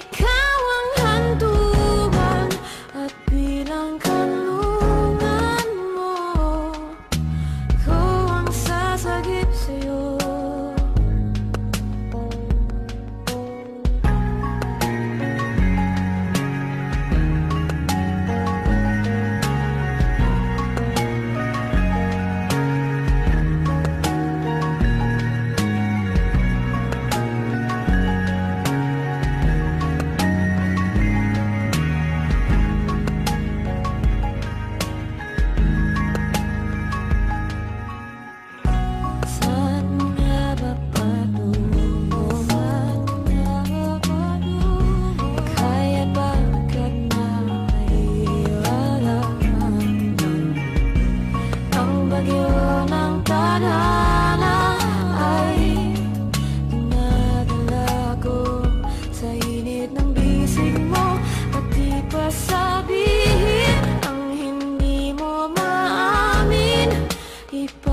because sakit ng bisig mo At di pa sabihin Ang hindi mo maamin Ipag